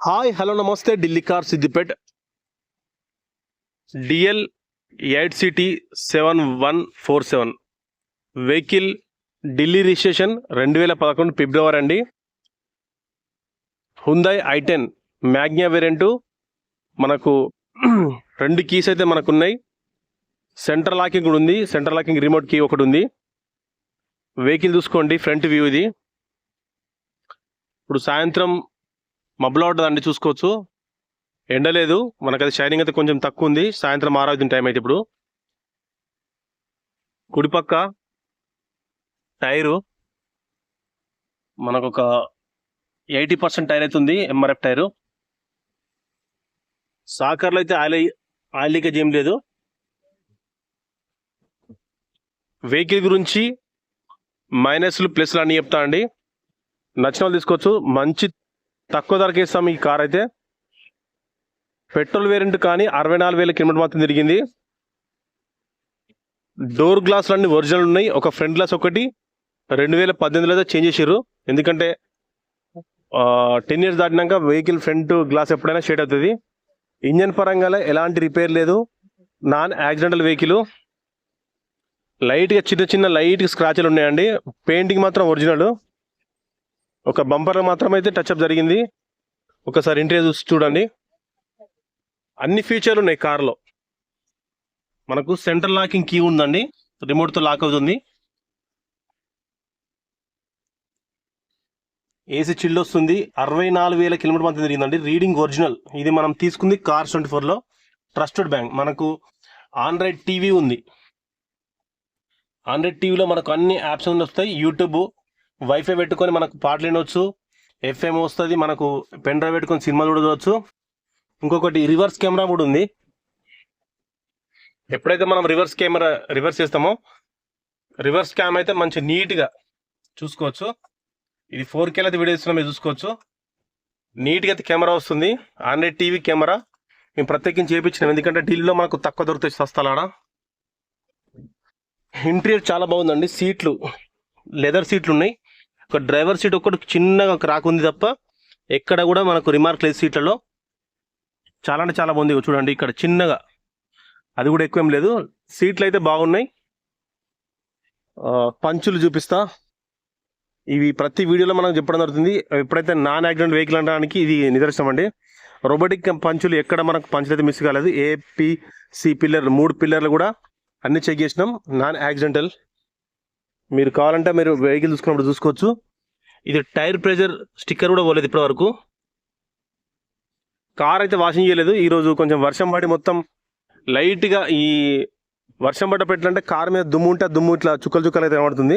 Hi hello నమస్తే. Delhi car Siddipet. D L eight C T seven one four seven. Vehicle Delhi registration రెండు వేల పదకొండు February అండి. Hyundai I ten Magna variant మనకు రెండు keys అయితే మనకు ఉన్నాయి సెంటర్ లాకింగ్ కూడా ఉంది. సెంటర్ లాకింగ్ రిమోట్ కీ ఒకటి ఉంది. వెహికల్ చూసుకోండి ఫ్రంట్ వ్యూ ఇది. ఇప్పుడు సాయంత్రం మబ్బులో ఉంటుందండి చూసుకోవచ్చు. ఎండ లేదు మనకు అది షైనింగ్ అయితే కొంచెం తక్కువ ఉంది సాయంత్రం ఆరాధన టైం అయితే ఇప్పుడు. కుడిపక్క టైరు. మనకు ఒక ఎయిటీ పర్సెంట్ టైర్ అయితే ఉంది ఎంఆర్ఎఫ్ టైరు. సాకర్లో అయితే ఆయిల్ ఆయిల్ లీకేజ్ ఏం లేదు. వెహికల్ గురించి మైనస్లు ప్లస్లు అన్నీ చెప్తా అండి. నచ్చిన వాళ్ళు తీసుకోవచ్చు. మంచి తక్కువ ధరకి ఇస్తాం ఈ కార్ అయితే. పెట్రోల్ వేరియంట్ కానీ అరవై నాలుగు వేల కిలోమీటర్ మాత్రం తిరిగింది. డోర్ గ్లాసులు అన్ని ఒరిజినల్ ఉన్నాయి. ఒక ఫ్రంట్ గ్లాస్ ఒకటి రెండు వేల పద్దెనిమిదిలో అయితే చేంజ్ చేసారు ఎందుకంటే టెన్ ఇయర్స్ దాటినాక వెహికల్ ఫ్రంట్ గ్లాస్ ఎప్పుడైనా షేడ్ అవుతుంది. ఇంజన్ పరంగా ఎలాంటి రిపేర్ లేదు. Non accidental vehicle. లైట్గా చిన్న చిన్న లైట్ స్క్రాచ్లు ఉన్నాయండి. పెయింటింగ్ మాత్రం ఒరిజినల్. ఒక బంపర్ మాత్రం అయితే టచ్అప్ జరిగింది. ఒకసారి ఇంటీరియర్ చూసి చూడండి. అన్ని ఫీచర్లు ఉన్నాయి కార్లో మనకు సెంట్రల్ లాకింగ్ కీ ఉందండి. రిమోట్తో లాక్ అవుతుంది. ఏసీ చిల్డ్ వస్తుంది. అరవై నాలుగు వేల కిలోమీటర్ మాత్రం తిరిగిందండి. రీడింగ్ ఒరిజినల్ ఇది మనం తీసుకుంది కార్ ట్వంటీ ఫోర్లో ట్రస్టెడ్ బ్యాంక్ మనకు ఆండ్రాయిడ్ టీవీ ఉంది. ఆండ్రాయిడ్ టీవీలో మనకు అన్ని యాప్స్ వస్తాయి యూట్యూబ్ వైఫై పెట్టుకొని మనకు పాటలు వినవచ్చు ఎఫ్ఎం వస్తుంది మనకు పెన్ డ్రైవ్ పెట్టుకొని సినిమాలు కూడా చూడవచ్చు. ఇంకొకటి రివర్స్ కెమెరా కూడా ఉంది. ఎప్పుడైతే మనం రివర్స్ కెమెరా రివర్స్ చేస్తామో రివర్స్ క్యామ్ అయితే మంచి నీట్గా చూసుకోవచ్చు. ఇది ఫోర్ కేలో అయితే వీడియో ఇస్తున్నాం మీరు చూసుకోవచ్చు. నీట్గా అయితే కెమెరా వస్తుంది. ఆండ్రాయిడ్ టీవీ కెమెరా మేము ప్రత్యేకించి చేయించినాం ఎందుకంటే ఢిల్లీలో మనకు తక్కువ దొరుకుతాయి సస్తాలాడ. ఇంటీరియర్ చాలా బాగుందండి. సీట్లు లెదర్ సీట్లు ఉన్నాయి. ఒక డ్రైవర్ సీట్ ఒక్కటి చిన్నగా క్రాక్ ఉంది తప్ప ఎక్కడ కూడా మనకు రిమార్క్ లేదు సీట్లలో. చాలా అంటే చాలా బాగుంది చూడండి ఇక్కడ చిన్నగా. అది కూడా ఎక్కువ ఏం లేదు. సీట్లు అయితే బాగున్నాయి. పంచులు చూపిస్తా. ఇవి ప్రతి వీడియోలో మనం చెప్పడం జరుగుతుంది. ఎప్పుడైతే నాన్ యాక్సిడెంట్ వెహికల్ అనడానికి ఇది నిదర్శనం అండి రోబోటిక్ పంచులు ఎక్కడ మనకు పంచులు అయితే మిస్ కాలేదు. ఏపీసీ పిల్లర్లు సి పిల్లర్ మూడు పిల్లర్లు కూడా అన్ని చెక్ చేసినాం. Non accidental. మీరు కావాలంటే మీరు వెహికల్ చూసుకున్నప్పుడు చూసుకోవచ్చు. ఇది టైర్ ప్రెజర్ స్టిక్కర్ కూడా పోలేదు ఇప్పటి వరకు కార్ అయితే వాషింగ్ చేయలేదు. ఈరోజు కొంచెం వర్షం పడి మొత్తం లైట్గా ఈ వర్షం పడ్డ పెట్టాలంటే కార్ మీద దుమ్ము ఉంటే దుమ్ము ఇట్లా చుక్కలు చుక్కలు అయితే కనబడుతుంది.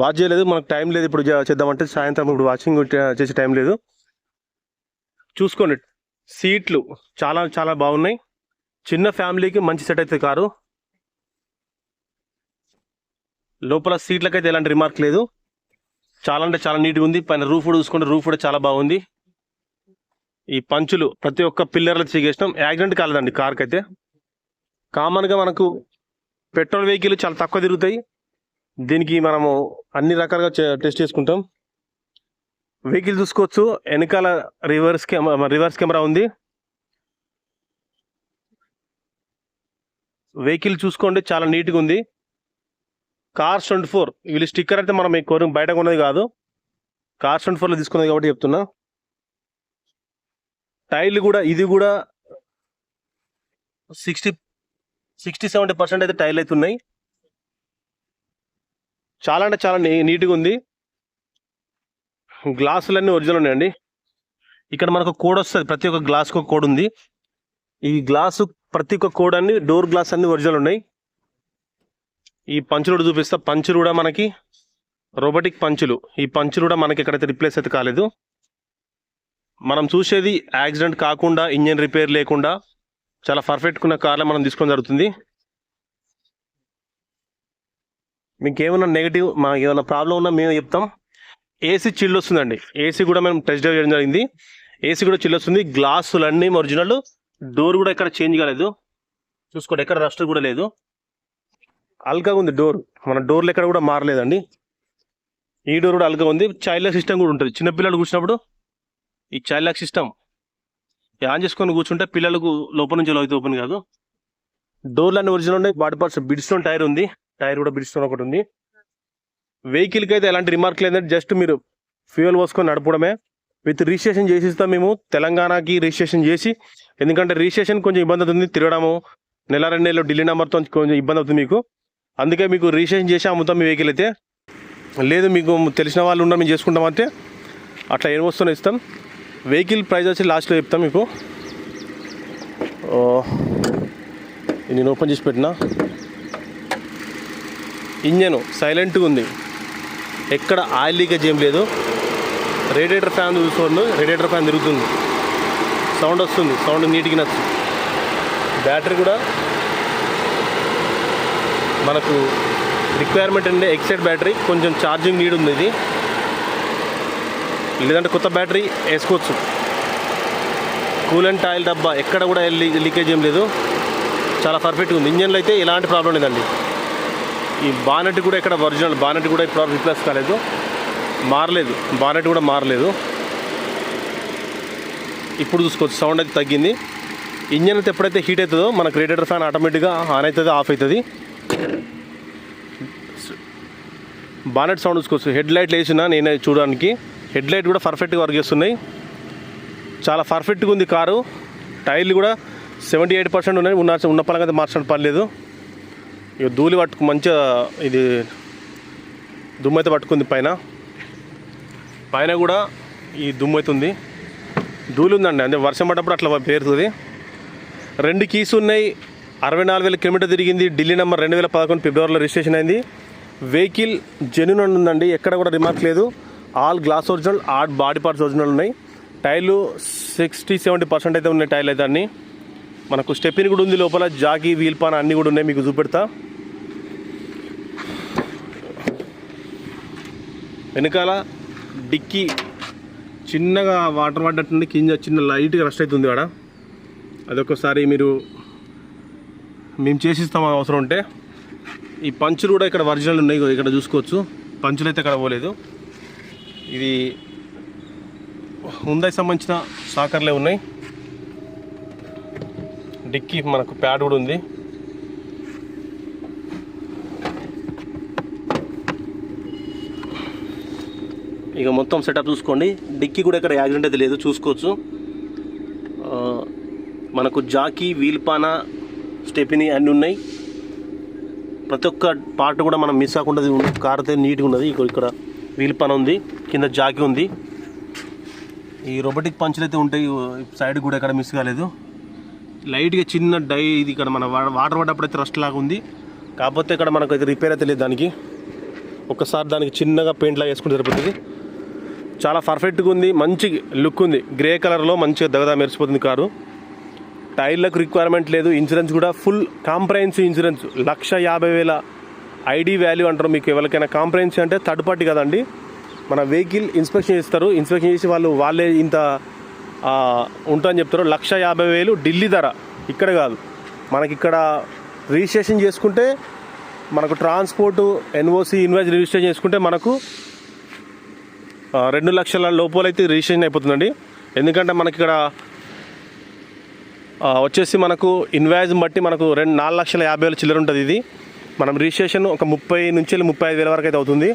వాష్ చేయలేదు. మనకు టైం లేదు ఇప్పుడు చేద్దామంటే సాయంత్రం ఇప్పుడు వాషింగ్ చేసే టైం లేదు. చూసుకోండి. సీట్లు చాలా చాలా బాగున్నాయి. చిన్న ఫ్యామిలీకి మంచి సెట్ అవుతుంది కారు. లోపల సీట్లకైతే ఎలాంటి రిమార్క్ లేదు. చాలా అంటే చాలా నీట్గా ఉంది. పైన రూఫ్ కూడా చూసుకుంటే రూఫ్ కూడా చాలా బాగుంది. ఈ పంచులు ప్రతి ఒక్క పిల్లర్లు చేసినాం యాక్సిడెంట్ కాలేదండి కార్కి అయితే కామన్గా మనకు పెట్రోల్ వెహికల్ చాలా తక్కువ తిరుగుతాయి. దీనికి మనము అన్ని రకాలుగా టెస్ట్ చేసుకుంటాం. వెహికల్ చూసుకోవచ్చు. వెనకాల రివర్స్ కెమెరా రివర్స్ కెమెరా ఉంది. వెహికల్ చూసుకోండి. చాలా నీట్గా ఉంది. Cars twenty four. వీళ్ళు స్టిక్కర్ అయితే మనం ఈ కోరిక బయట ఉన్నది కాదు. కార్స్ ట్వంటీ ఫోర్లో తీసుకున్నది కాబట్టి చెప్తున్నా. టైర్లు కూడా ఇది కూడా సిక్స్టీ సిక్స్టీ సెవెంటీ పర్సెంట్ అయితే టైర్లు అయితే ఉన్నాయి. చాలా అంటే చాలా నీ- నీట్గా ఉంది. గ్లాసులన్నీ ఒరిజినల్ ఉన్నాయండి. ఇక్కడ మనకు కోడ్ వస్తుంది. ప్రతి ఒక్క గ్లాస్కి ఒక కోడ్ ఉంది. ఈ గ్లాసు ప్రతి ఒక్క కోడ్ అన్ని డోర్ గ్లాస్ అన్ని ఒరిజినల్ ఉన్నాయి. ఈ పంచులు కూడా చూపిస్తా. పంచులు కూడా మనకి? రోబోటిక్ పంచులు. ఈ పంచులు కూడా మనకి ఎక్కడైతే రిప్లేస్ అయితే కాలేదు. మనం చూసేది యాక్సిడెంట్ కాకుండా ఇంజన్ రిపేర్ లేకుండా చాలా పర్ఫెక్ట్గా ఉన్న కార్లో మనం తీసుకోవడం జరుగుతుంది. మీకు ఏమైనా నెగిటివ్ మాకు ఏమైనా ప్రాబ్లం ఉన్నా మేము చెప్తాం. ఏసీ చిల్లు వస్తుందండి. ఏసీ కూడా మేము టెస్ట్ డ్రైవ్ చేయడం జరిగింది. ఏసీ కూడా చిల్లు వస్తుంది. గ్లాసులు అన్నీ ఒరిజినల్ డోర్ కూడా ఎక్కడ చేంజ్ కాలేదు. చూసుకోండి ఎక్కడ రస్ట్ కూడా లేదు. అల్కాగా ఉంది డోర్. మన డోర్లు ఎక్కడ కూడా మారలేదండి. ఈ డోర్ కూడా అల్గా ఉంది. చైల్డ్ లాక్ సిస్టమ్ కూడా ఉంటుంది. చిన్నపిల్లలు కూర్చున్నప్పుడు ఈ చైల్డ్ లాక్ సిస్టమ్ ఆన్ చేసుకొని కూర్చుంటే పిల్లలకు లోపల నుంచి అయితే ఓపెన్ కాదు. డోర్లన్నీ ఒరిజినల్ ఉన్నాయి. బాడీ పార్ట్స్ బిడ్స్టోన్ టైర్ ఉంది. టైర్ కూడా బిడ్స్టోన్ ఒకటి ఉంది. వెహికల్కి అయితే ఎలాంటి రిమార్క్ లేదంటే జస్ట్ మీరు ఫ్యూయల్ పోసుకొని నడపడమే. విత్ రిజిస్ట్రేషన్ చేసి ఇస్తాం మేము. తెలంగాణకి రిజిస్ట్రేషన్ చేసి ఎందుకంటే రిజిస్ట్రేషన్ కొంచెం ఇబ్బంది అవుతుంది. తిరగడము నెల రెండు నెలలు ఢిల్లీ నెంబర్తో కొంచెం ఇబ్బంది అవుతుంది మీకు. అందుకే మీకు రిజిస్ట్రేషన్ చేసి అమ్ముతాం మీ వెహికల్ అయితే. లేదు మీకు తెలిసిన వాళ్ళు ఉన్నా మేము చేసుకుంటామంటే అట్లా ఏం వస్తున్నా ఇస్తాం. వెహికల్ ప్రైస్ వచ్చి లాస్ట్లో చెప్తాం మీకు. నేను ఓపెన్ చేసి పెట్టిన. ఇంజను సైలెంట్గా ఉంది. ఎక్కడ ఆయిల్ లీకేజ్ ఏం లేదు. రేడియేటర్ ఫ్యాన్ చూసుకోండి. రేడియేటర్ ఫ్యాన్ తిరుగుతుంది. సౌండ్ వస్తుంది. సౌండ్ నీట్గా నచ్చు. బ్యాటరీ కూడా మనకు రిక్వైర్మెంట్ అంటే ఎక్సైడ్ బ్యాటరీ కొంచెం ఛార్జింగ్ నీడ్ ఉంది ఇది. లేదంటే కొత్త బ్యాటరీ వేసుకోవచ్చు. కూలెంట్ ఆయిల్ డబ్బా ఎక్కడ కూడా లీకేజ్ ఏం లేదు. చాలా పర్ఫెక్ట్గా ఉంది. ఇంజన్లో అయితే ఎలాంటి ప్రాబ్లం లేదండి. ఈ బానెట్ కూడా ఇక్కడ ఒరిజినల్ బానెట్ కూడా ఇప్పుడు రిప్లేస్ కాలేదు. మారలేదు. బానెట్ కూడా మారలేదు. ఇప్పుడు చూసుకోవచ్చు. సౌండ్ అయితే తగ్గింది. ఇంజన్ అయితే ఎప్పుడైతే హీట్ అవుతుందో మనకు రేడియేటర్ ఫ్యాన్ ఆటోమేటిక్గా ఆన్ అవుతుంది ఆఫ్ అవుతుంది. బానెట్ సౌండ్ చూసుకోవచ్చు. హెడ్ లైట్లు వేసిన నేనే చూడడానికి. హెడ్ లైట్ కూడా పర్ఫెక్ట్గా వర్క్ చేస్తున్నాయి చాలా పర్ఫెక్ట్గా ఉంది కారు. టైర్లు కూడా సెవెంటీ ఎయిట్ పర్సెంట్ ఉన్నాయి. ఉన్న ఉన్న పరంగా అయితే మార్చడం పర్లేదు. ఇక ధూళి పట్టుకు మంచిగా ఇది దుమ్ము అయితే పట్టుకుంది పైన. పైన కూడా ఈ దుమ్ము అయితే ఉంది. ధూళి ఉందండి. అంటే వర్షం పడ్డప్పుడు అట్లా పేరుతుంది. రెండు కీస్ ఉన్నాయి. అరవై నాలుగు వేల కిలోమీటర్ తిరిగింది. ఢిల్లీ నెంబర్ రెండు వేల పదకొండు ఫిబ్రవరిలో రిజిస్ట్రేషన్ అయింది. వెహికల్ జెన్యున్ అని ఉందండి. ఎక్కడ కూడా రిమార్క్ లేదు. All glass original all body parts original ఉన్నాయి. టైర్లు సిక్స్టీ సెవెంటీ పర్సెంట్ అయితే ఉన్నాయి టైర్లు అయితే అన్నీ. మనకు స్టెప్పిన్ కూడా ఉంది లోపల. జాకీ వీల్ పాన్ అన్నీ కూడా ఉన్నాయి. మీకు చూపెడతా. వెనకాల డిక్కీ చిన్నగా వాటర్ పడ్డట్టుండి కింద చిన్న లైట్గా రష్ అవుతుంది ఆడ. అదొకసారి మీరు మేము చేసిస్తాం అవసరం ఉంటే. ఈ పంచులు కూడా ఇక్కడ ఒరిజినల్ ఉన్నాయి ఇగో ఇక్కడ చూసుకోవచ్చు. పంచులు అయితే ఇక్కడ పోలేదు. ఇది హుందాకి సంబంధించిన సాకర్లే ఉన్నాయి. డిక్కీ మనకు ప్యాడ్ కూడా ఉంది. ఇక మొత్తం సెటప్ చూసుకోండి. డిక్కీ కూడా ఇక్కడ యాక్సిడెంట్ అయితే లేదు చూసుకోవచ్చు. మనకు జాకీ వీల్పానా స్టెపిని అన్నీ ఉన్నాయి. ప్రతి ఒక్క పార్ట్ కూడా మనం మిస్ కాకుండా కార్ అయితే నీట్గా ఉన్నది. ఇక్కడ వీల్ పని ఉంది. కింద జాకి ఉంది. ఈ రోబోటిక్ పంచులు అయితే ఉంటాయి. సైడ్ కూడా ఎక్కడ మిస్ కాలేదు. లైట్గా చిన్న డై ఇది ఇక్కడ మన వాటర్ పడ్డప్పుడు అయితే రస్ట్ లాగా ఉంది. కాకపోతే ఇక్కడ మనకు అయితే రిపేర్ అయితే లేదు దానికి. ఒకసారి దానికి చిన్నగా పెయింట్ లాగా వేసుకుంటే సరిపోతుంది. చాలా పర్ఫెక్ట్గా ఉంది. మంచి లుక్ ఉంది. గ్రే కలర్లో మంచిగా దగదా మెరిసిపోతుంది కారు. టైర్లకు రిక్వైర్మెంట్ లేదు ఇన్సూరెన్స్ కూడా ఫుల్ కాంప్రహెన్సివ్ ఇన్సూరెన్స్ లక్ష యాభై వేల ఐడి వాల్యూ అంటారు మీకు ఎవరికైనా. కాంప్రహెన్సివ్ అంటే థర్డ్ పార్టీ కదండి. మన వెహికల్ ఇన్స్పెక్షన్ చేస్తారు. ఇన్స్పెక్షన్ చేసి వాళ్ళు వాళ్ళే ఇంత ఉంటుందని చెప్తారు. లక్ష యాభై వేలు ఢిల్లీ ధర. ఇక్కడ కాదు. మనకి ఇక్కడ రిజిస్ట్రేషన్ చేసుకుంటే మనకు ట్రాన్స్పోర్ట్ ఎన్ఓసి ఇన్వాయిస్ రిజిస్ట్రేషన్ చేసుకుంటే మనకు రెండు లక్షల లోపల అయితే రిజిస్ట్రేషన్ అయిపోతుందండి. ఎందుకంటే మనకి ఇక్కడ వచ్చేసి మనకు ఇన్వాయిస్ బట్టి మనకు రెండు నాలుగు లక్షల యాభై వేల చిల్లర ఉంటుంది ఇది. మనం రిజిస్ట్రేషన్ ఒక ముప్పై నుంచి వెళ్ళి ముప్పై ఐదు వేల వరకు అయితే అవుతుంది.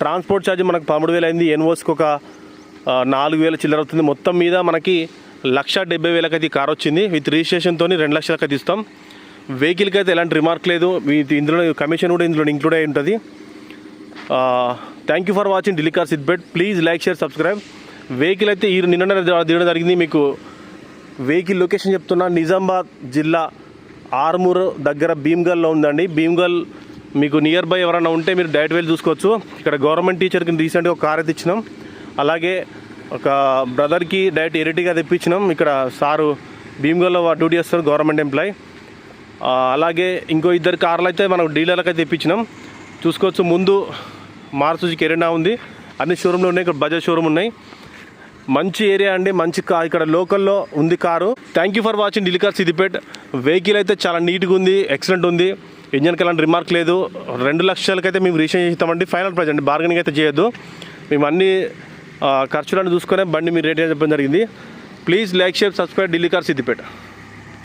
ట్రాన్స్పోర్ట్ ఛార్జ్ మనకు పదమూడు వేలు అయింది. ఎన్ఓస్కి ఒక నాలుగు వేల చిల్లర అవుతుంది. మొత్తం మీద మనకి లక్ష డెబ్బై వేలకి అయితే ఈ కార్ వచ్చింది. విత్ రిజిస్ట్రేషన్తో రెండు లక్షలకైతే అయితే ఇస్తాం. వెహికల్కి అయితే ఎలాంటి రిమార్క్ లేదు. ఇందులో కమిషన్ కూడా ఇందులో ఇంక్లూడ్ అయి ఉంటుంది. Thank you for watching Delhi car Siddipet please like share subscribe vehicle అయితే ఈ నిన్న దిగడం జరిగింది. మీకు వెహికల్ లొకేషన్ చెప్తున్నా. నిజామాబాద్ జిల్లా ఆర్మూర్ దగ్గర భీమ్గల్లో ఉందండి. భీమ్గల్ మీకు నియర్ బై ఎవరైనా ఉంటే మీరు డైరెక్ట్ వెళ్ళి చూసుకోవచ్చు. ఇక్కడ గవర్నమెంట్ టీచర్కి రీసెంట్గా ఒక కార్ అయితే ఇచ్చినాం. అలాగే ఒక బ్రదర్కి డైరెక్ట్ ఎరిటిగా తెప్పించినాం. ఇక్కడ సారు భీమ్గల్లో డ్యూటీ చేస్తారు గవర్నమెంట్ ఎంప్లాయ్ అలాగే ఇంకో ఇద్దరు కార్లు అయితే మనం డీలర్లకు అయితే తెప్పించినాం. చూసుకోవచ్చు ముందు మారుతి కెరెండా ఉంది. అన్ని షోరూమ్లు ఉన్నాయి. ఇక్కడ బజాజ్ షోరూమ్ ఉన్నాయి. మంచి ఏరియా అండి మంచి కార్ ఇక్కడ లోకల్లో ఉంది car. Thank you for watching డిలికార్ Siddipet vehicle అయితే చాలా నీట్గా ఉంది ఎక్సలెంట్ ఉంది. ఇంజన్కి ఎలాంటి రిమార్క్ లేదు. రెండు లక్షలకైతే మేము రీషన్ చేస్తామండి. ఫైనల్ ప్రైజ్ అండి బార్గెనింగ్ అయితే చేయొద్దు. మేము అన్ని ఖర్చులను చూసుకునే బండి మీరు రేట్ చెప్పడం జరిగింది. Please like share subscribe Delhi car Siddipet